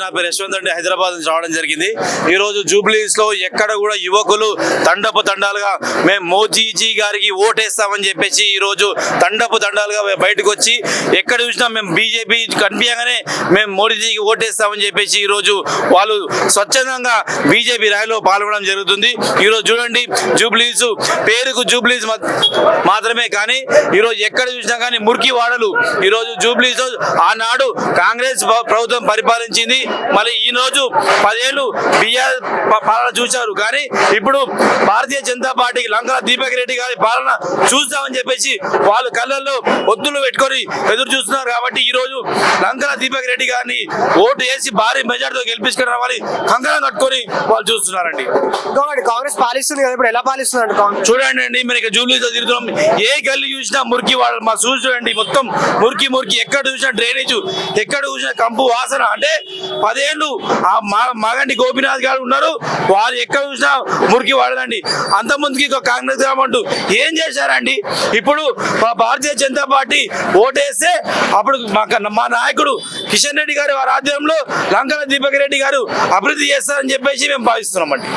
నా పేరు యశ్వంత్ అండి. హైదరాబాద్ నుంచి రావడం జరిగింది. ఈ రోజు జూబ్లీస్లో ఎక్కడ కూడా యువకులు తండపు తండాలుగా మేము మోదీజీ గారికి ఓటేస్తామని చెప్పేసి ఈ రోజు తండపు తండాలుగా బయటకు వచ్చి ఎక్కడ చూసినా మేము బీజేపీ కనిపించగానే మేము మోడీజీకి ఓటేస్తామని చెప్పేసి ఈ రోజు వాళ్ళు స్వచ్ఛందంగా బీజేపీ ర్యాలీలో పాల్గొనడం జరుగుతుంది. ఈ రోజు చూడండి జూబ్లీస్ పేరుకు జూబ్లీస్ మాత్రమే కానీ ఈ రోజు ఎక్కడ చూసినా కానీ మురికి వాడలు ఈ రోజు జూబ్లీస్ ఆనాడు కాంగ్రెస్ ప్రభుత్వం పరిపాలించింది. మళ్ళీ ఈ రోజు పదేళ్ళు బిఆర్ పాలన చూశారు. కానీ ఇప్పుడు భారతీయ జనతా పార్టీకి లంకల దీపక్ రెడ్డి గారి పాలన చూస్తామని చెప్పేసి వాళ్ళు కళ్ళల్లో ఒత్తులు పెట్టుకొని ఎదురు చూస్తున్నారు. కాబట్టి ఈ రోజు లంకల దీపక్ రెడ్డి గారిని ఓటు వేసి భారీ మెజార్టీతో గెలిపించుకుని రావాలి. కంకణం కట్టుకొని వాళ్ళు చూస్తున్నారండి. కాంగ్రెస్ పాలిస్తుంది కదా ఇప్పుడు ఎలా పాలిస్తుంది కాంగ్రెస్? చూడండి అండి మీరు ఇక జూబ్లీతో తిరుగుతున్నాం. ఏ గల్లి చూసినా మురికి వాడు మా చూడండి మొత్తం మురికి మురికి ఎక్కడ చూసినా డ్రైనేజ్ ఎక్కడ చూసినా కంపు వాసన. అంటే పదేళ్ళు ఆ మా- మాగంటి గోపీనాథ్ గారు ఉన్నారు. వారు ఎక్కడ చూసినా మురికి వాడదండి. అంత ముందుకి కాంగ్రెస్ గవర్నమెంట్ ఏం చేశారండి? ఇప్పుడు మా భారతీయ జనతా పార్టీ ఓటేస్తే అప్పుడు మా మా నాయకుడు కిషన్ రెడ్డి గారి వారి ఆధ్వర్యంలో లంకల దీపక్ రెడ్డి గారు అభివృద్ధి చేస్తారని చెప్పేసి మేము భావిస్తున్నామండి.